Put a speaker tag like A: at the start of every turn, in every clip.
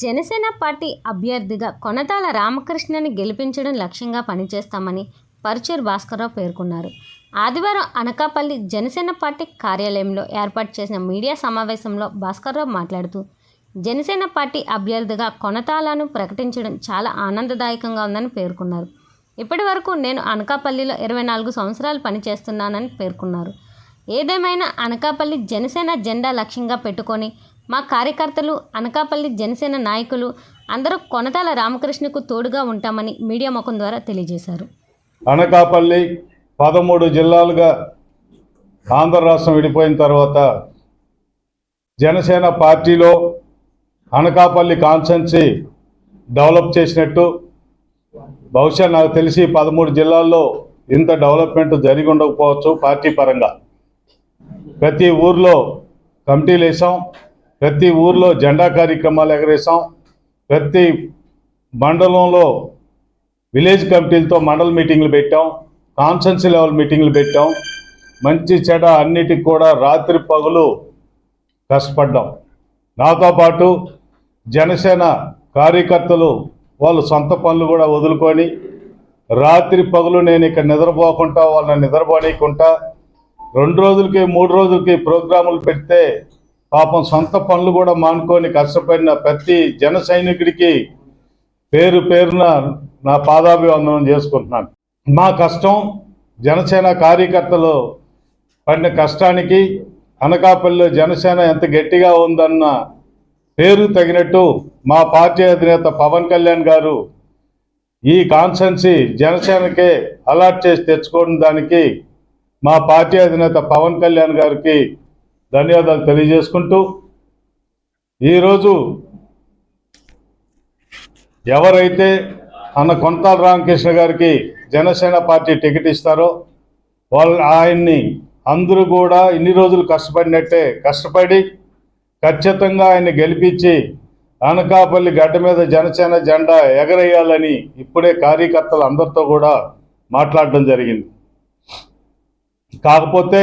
A: Janasena party అభ్యర్థిగా కొనతాల రామకృష్ణని గెలిపించడం లక్ష్యంగా పనిచేస్తామని పరుచూరు భాస్కర్రావు పేర్కొన్నారు. ఆదివారం అనకాపల్లి జనసేన పార్టీ కార్యాలయంలో ఏర్పాటు చేసిన మీడియా సమావేశంలో భాస్కర్రావు మాట్లాడుతూ జనసేన పార్టీ అభ్యర్థిగా కొనతాలను ప్రకటించడం చాలా ఆనందదాయకంగా ఉందని పేర్కొన్నారు. ఇప్పటి వరకు నేను అనకాపల్లిలో ఇరవై నాలుగు సంవత్సరాలు పనిచేస్తున్నానని పేర్కొన్నారు. ఏదేమైనా అనకాపల్లి జనసేన జెండా లక్ష్యంగా పెట్టుకొని మా కార్యకర్తలు అనకాపల్లి జనసేన నాయకులు అందరూ కొనతాల రామకృష్ణకు తోడుగా ఉంటామని మీడియా ముఖం ద్వారా తెలియజేశారు.
B: అనకాపల్లి పదమూడు జిల్లాలుగా ఆంధ్ర రాష్ట్రం విడిపోయిన తర్వాత జనసేన పార్టీలో అనకాపల్లి కాన్స్టెన్సీ డెవలప్ చేసినట్టు బహుశా నాకు తెలిసి పదమూడు జిల్లాల్లో ఇంత డెవలప్మెంట్ జరిగి ఉండకపోవచ్చు పార్టీ పరంగా. ప్రతి ఊర్లో కమిటీలు వేసాం ప్రతి ఊర్లో జెండా కార్యక్రమాలు ఎగరేసాం ప్రతి మండలంలో విలేజ్ కమిటీలతో మండల మీటింగ్లు పెట్టాం కాన్సెన్సీ లెవెల్ మీటింగ్లు పెట్టాం. మంచి చెడ అన్నిటికి కూడా రాత్రి పగులు కష్టపడ్డాం. నాతో పాటు జనసేన కార్యకర్తలు వాళ్ళు సొంత పనులు కూడా వదులుకొని రాత్రి పగులు నేను ఇక్కడ నిద్రపోకుండా వాళ్ళని నిద్రపోనీయకుండా రెండు రోజులకి మూడు రోజులకి ప్రోగ్రాములు పెడితే పాపం సొంత పనులు కూడా మానుకొని కష్టపడిన ప్రతి జన సైనికుడికి పేరు పేరున నా పాదాభివందనం చేసుకుంటున్నాను. మా కష్టం జనసేన కార్యకర్తలు పడిన కష్టానికి అనకాపల్లిలో జనసేన ఎంత గట్టిగా ఉందన్న పేరు తగినట్టు మా పార్టీ అధినేత పవన్ కళ్యాణ్ గారు ఈ కాన్సెన్సీ జనసేనకే అలాట్ చేసి తెచ్చుకోవడం దానికి మా పార్టీ అధినేత పవన్ కళ్యాణ్ గారికి ధన్యవాదాలు తెలియజేసుకుంటూ ఈరోజు ఎవరైతే అన్న కొంతాల రామకృష్ణ గారికి జనసేన పార్టీ టికెట్ ఇస్తారో వాళ్ళు ఆయన్ని అందరూ కూడా ఇన్ని రోజులు కష్టపడినట్టే కష్టపడి ఖచ్చితంగా ఆయన్ని గెలిపించి అనకాపల్లి గడ్డ మీద జనసేన జెండా ఎగరేయాలని ఇప్పుడే కార్యకర్తలు అందరితో కూడా మాట్లాడడం జరిగింది. కాకపోతే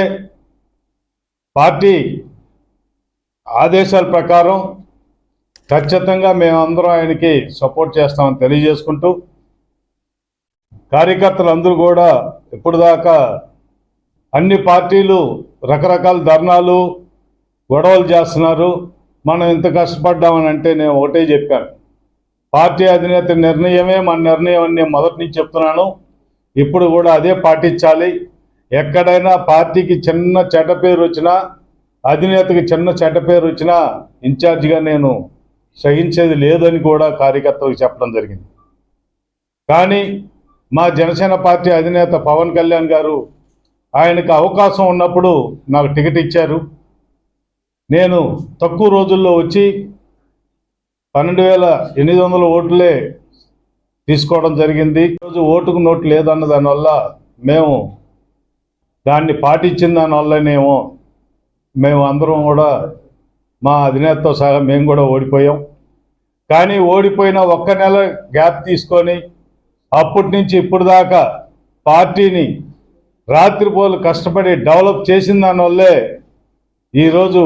B: పార్టీ ఆదేశాల ప్రకారం ఖచ్చితంగా మేమందరం ఆయనకి సపోర్ట్ చేస్తామని తెలియజేసుకుంటూ కార్యకర్తలు అందరూ కూడా ఇప్పుడు దాకా అన్ని పార్టీలు రకరకాల ధర్నాలు గొడవలు చేస్తున్నారు. మనం ఇంత కష్టపడ్డామని అంటే నేను ఒకటే చెప్పాను. పార్టీ అధినేత నిర్ణయమే మన నిర్ణయం అని నేను మొదటి నుంచి చెప్తున్నాను. ఇప్పుడు కూడా అదే పాటించాలి. ఎక్కడైనా పార్టీకి చిన్న చెడ్డ పేరు వచ్చినా అధినేతకి చిన్న చెడ్డ పేరు వచ్చినా ఇన్ఛార్జిగా నేను సహించేది లేదని కూడా కార్యకర్తలకు చెప్పడం జరిగింది. కానీ మా జనసేన పార్టీ అధినేత పవన్ కళ్యాణ్ గారు ఆయనకు అవకాశం ఉన్నప్పుడు నాకు టికెట్ ఇచ్చారు. నేను తక్కువ రోజుల్లో వచ్చి పన్నెండు వేల ఎనిమిది వందల ఓట్లే తీసుకోవడం జరిగింది. ఈరోజు ఓటుకు నోటు లేదన్న దానివల్ల మేము దాన్ని పాటించిన దానివల్లనేమో మేము అందరం కూడా మా అధినేతతో సహా మేము కూడా ఓడిపోయాం. కానీ ఓడిపోయిన ఒక్క నెల గ్యాప్ తీసుకొని అప్పటి నుంచి ఇప్పుడు దాకా పార్టీని రాత్రిపోలు కష్టపడి డెవలప్ చేసిన దానివల్లే ఈరోజు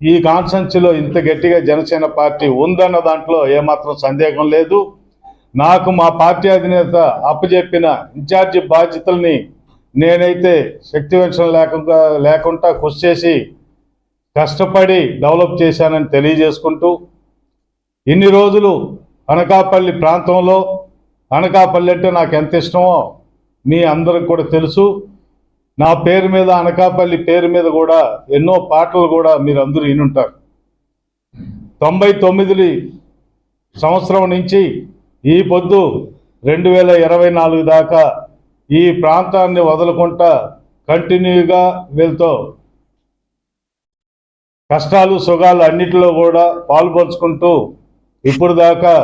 B: ఈ కాన్స్టెన్సీలో ఇంత గట్టిగా జనసేన పార్టీ ఉందన్న దాంట్లో ఏమాత్రం సందేహం లేదు. నాకు మా పార్టీ అధినేత అప్పచెప్పిన ఇన్ఛార్జి బాధ్యతల్ని నేనైతే శక్తి లేకుండా లేకుండా కృషి చేసి కష్టపడి డెవలప్ చేశానని తెలియజేసుకుంటూ ఇన్ని రోజులు అనకాపల్లి ప్రాంతంలో అనకాపల్లి అంటే నాకు ఎంత ఇష్టమో మీ అందరికి కూడా తెలుసు. నా పేరు మీద అనకాపల్లి పేరు మీద కూడా ఎన్నో పాటలు కూడా మీరు అందరూ వినుంటారు. తొంభై తొమ్మిది సంవత్సరం నుంచి ఈ పొద్దు రెండు వేల ఇరవై నాలుగు దాకా ఈ ప్రాంతాన్ని వదలకుండా కంటిన్యూగా వెళ్తూ కష్టాలు సుఖాలు అన్నిటిలో కూడా పాల్పంచుకుంటూ ఇప్పుడు దాకా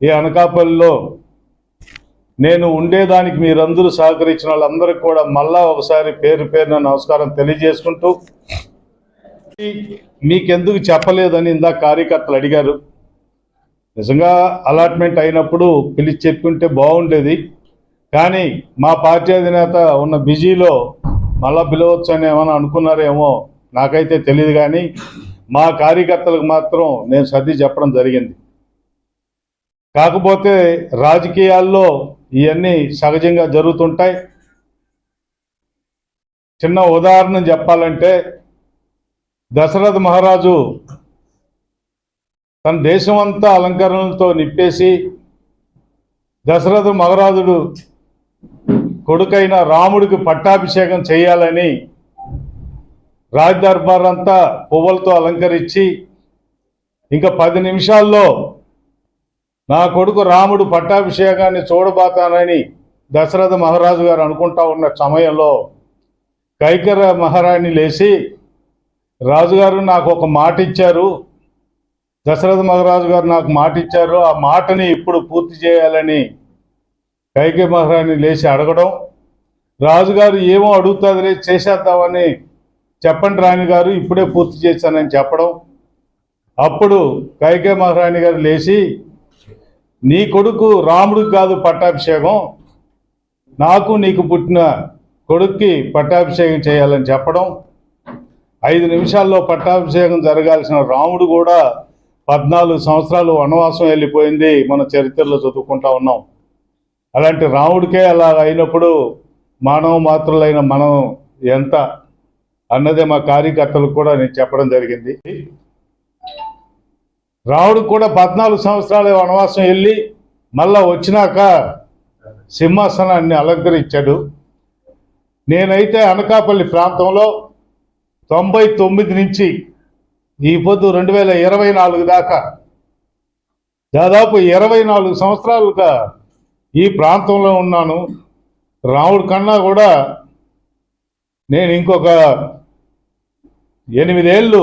B: ఈ అనకాపల్లిలో నేను ఉండేదానికి మీరందరూ సహకరించిన వాళ్ళందరికీ కూడా మళ్ళా ఒకసారి పేరు పేరున నమస్కారం తెలియజేసుకుంటూ మీకెందుకు చెప్పలేదని ఇందాక కార్యకర్తలు అడిగారు. నిజంగా అలాట్మెంట్ అయినప్పుడు పిలిచి చెప్పుకుంటే బాగుండేది. కానీ మా పార్టీ అధినేత ఉన్న బిజీలో మళ్ళా పిలవచ్చు అని ఏమైనా అనుకున్నారేమో నాకైతే తెలియదు కానీ మా కార్యకర్తలకు మాత్రం నేను సర్ది చెప్పడం జరిగింది. కాకపోతే రాజకీయాల్లో ఇవన్నీ సహజంగా జరుగుతుంటాయి. చిన్న ఉదాహరణ చెప్పాలంటే దశరథ మహారాజు తన దేశం అంతా అలంకరణలతో నిప్పేసి దశరథ మహారాజుడు కొడుకైన రాముడికి పట్టాభిషేకం చేయాలని రాజదర్బార్ అంతా పువ్వులతో అలంకరించి ఇంకా పది నిమిషాల్లో నా కొడుకు రాముడు పట్టాభిషేకాన్ని చూడబోతానని దశరథ మహారాజు గారు అనుకుంటా ఉన్న సమయంలో కైకర మహారాణి లేచి రాజుగారు నాకు ఒక మాట ఇచ్చారు. దశరథ మహారాజు గారు నాకు మాట ఇచ్చారు. ఆ మాటని ఇప్పుడు పూర్తి చేయాలని కైకే మహారాణి లేచి అడగడం. రాజుగారు ఏమో అడుగుతుందిలే చేసేద్దామని చెప్పండి రాణి గారు ఇప్పుడే పూర్తి చేశానని చెప్పడం. అప్పుడు కైకే మహారాణి గారు లేచి నీ కొడుకు రాముడికి కాదు పట్టాభిషేకం. నాకు నీకు పుట్టిన కొడుక్కి పట్టాభిషేకం చేయాలని చెప్పడం. ఐదు నిమిషాల్లో పట్టాభిషేకం జరగాల్సిన రాముడు కూడా పద్నాలుగు సంవత్సరాలు వనవాసం వెళ్ళిపోయింది మన చరిత్రలో చదువుకుంటా ఉన్నాం. అలాంటి రాముడికే అలా అయినప్పుడు మానవ మాత్రులైన మనం ఎంత అన్నదే మా కార్యకర్తలకు కూడా నేను చెప్పడం జరిగింది. రావుడు కూడా పద్నాలుగు సంవత్సరాల వనవాసం వెళ్ళి మళ్ళా వచ్చినాక సింహాసనాన్ని అలంకరించాడు. నేనైతే అనకాపల్లి ప్రాంతంలో తొంభై తొమ్మిది నుంచి ఈ పొద్దు రెండు వేల ఇరవై నాలుగు దాకా దాదాపు ఇరవై నాలుగు సంవత్సరాలుగా ఈ ప్రాంతంలో ఉన్నాను. రాముడి కన్నా కూడా నేను ఇంకొక ఎనిమిదేళ్ళు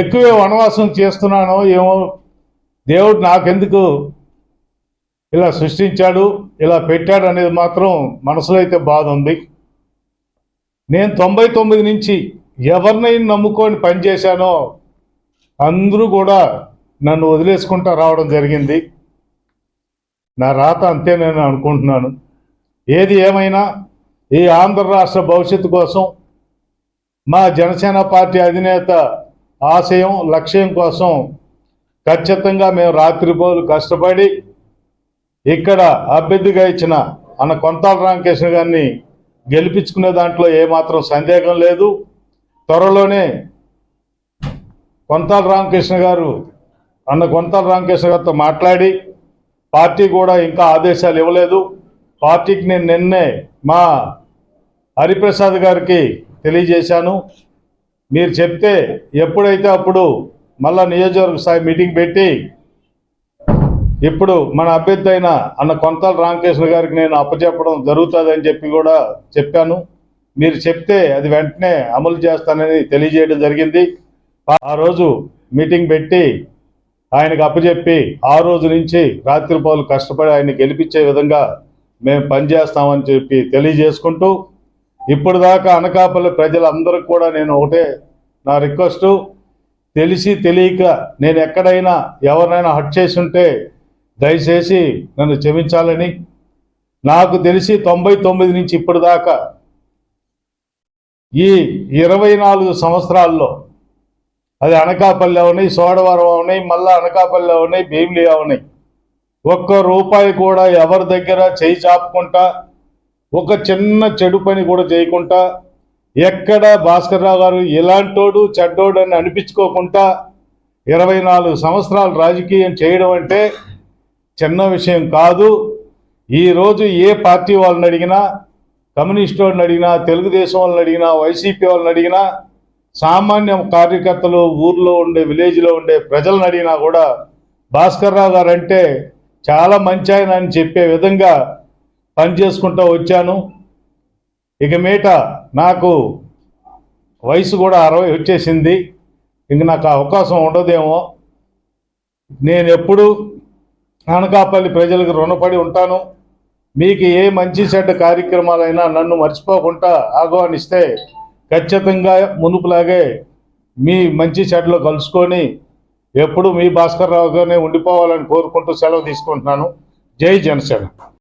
B: ఎక్కువే వనవాసం చేస్తున్నానో ఏమో దేవుడు నాకెందుకు ఇలా సృష్టించాడు ఇలా పెట్టాడు అనేది మాత్రం మనసులో అయితే బాధ ఉంది. నేను తొంభై తొమ్మిది నుంచి ఎవరినైనా నమ్ముకొని పనిచేశానో అందరూ కూడా నన్ను వదిలేసుకుంటా రావడం జరిగింది. నా రాత అంతే నేను అనుకుంటున్నాను. ఏది ఏమైనా ఈ ఆంధ్ర రాష్ట్ర భవిష్యత్తు కోసం మా జనసేన పార్టీ అధినేత ఆశయం లక్ష్యం కోసం ఖచ్చితంగా మేము రాత్రిపోలు కష్టపడి ఇక్కడ అభ్యర్థిగా ఇచ్చిన అన్న కొంతాల రామకృష్ణ గారిని గెలిపించుకునే దాంట్లో ఏమాత్రం సందేహం లేదు. త్వరలోనే కొంతాల రామకృష్ణ గారు అన్న కొంతాల రామకృష్ణ గారితో మాట్లాడి పార్టీ కూడా ఇంకా ఆదేశాలు ఇవ్వలేదు. పార్టీకి నేను నిన్నే మా హరిప్రసాద్ గారికి తెలియజేశాను. మీరు చెప్తే ఎప్పుడైతే అప్పుడు మళ్ళా నియోజకవర్గ స్థాయి మీటింగ్ పెట్టి ఇప్పుడు మన అభ్యర్థి అయిన అన్న కొంతాల రామకృష్ణ గారికి నేను అప్పచెప్పడం జరుగుతుందని చెప్పి కూడా చెప్పాను. మీరు చెప్తే అది వెంటనే అమలు చేస్తానని తెలియజేయడం జరిగింది. ఆ రోజు మీటింగ్ పెట్టి ఆయనకు అప్పచెప్పి ఆ రోజు నుంచి రాత్రిపాలు కష్టపడి ఆయన గెలిపించే విధంగా మేము పనిచేస్తామని చెప్పి తెలియజేసుకుంటూ ఇప్పుడు దాకా అనకాపల్లి ప్రజలందరూ కూడా నేను ఒకటే నా రిక్వెస్టు. తెలిసి తెలియక నేను ఎక్కడైనా ఎవరినైనా హట్ చేసి ఉంటే దయచేసి నన్ను క్షమించాలని. నాకు తెలిసి తొంభై తొమ్మిది నుంచి ఇప్పుడు దాకా ఈ ఇరవై నాలుగు సంవత్సరాల్లో అది అనకాపల్లి ఉన్నాయి సోడవరం అవునాయి మళ్ళీ అనకాపల్లి ఉన్నాయి భీమిలి ఉన్నాయి ఒక్క రూపాయి కూడా ఎవరి దగ్గర చేయి చాపుకుంటా ఒక చిన్న చెడు పని కూడా చేయకుండా ఎక్కడ భాస్కర్రావు గారు ఇలాంటోడు చెడ్డోడు అని అనిపించుకోకుండా ఇరవై నాలుగు సంవత్సరాలు రాజకీయం చేయడం అంటే చిన్న విషయం కాదు. ఈరోజు ఏ పార్టీ వాళ్ళని అడిగినా కమ్యూనిస్ట్ వాళ్ళని అడిగినా తెలుగుదేశం వాళ్ళని అడిగినా వైసీపీ వాళ్ళని అడిగినా సామాన్య కార్యకర్తలు ఊర్లో ఉండే విలేజ్లో ఉండే ప్రజలను అడిగినా కూడా భాస్కర్రావు గారు అంటే చాలా మంచి ఆయన అని చెప్పే విధంగా పని చేసుకుంటూ వచ్చాను. ఇక మీట నాకు వయసు కూడా అరవై వచ్చేసింది. ఇంక నాకు ఆ అవకాశం ఉండదేమో. నేను ఎప్పుడు అనకాపల్లి ప్రజలకు రుణపడి ఉంటాను. మీకు ఏ మంచి చెడ్డ కార్యక్రమాలైనా నన్ను మర్చిపోకుండా ఆహ్వానిస్తే ఖచ్చితంగా మునుపులాగే మీ మంచి చెడ్డలో కలుసుకొని ఎప్పుడు మీ భాస్కర్ రావుగానే ఉండిపోవాలని కోరుకుంటూ సెలవు తీసుకుంటున్నాను. జై జనసేన.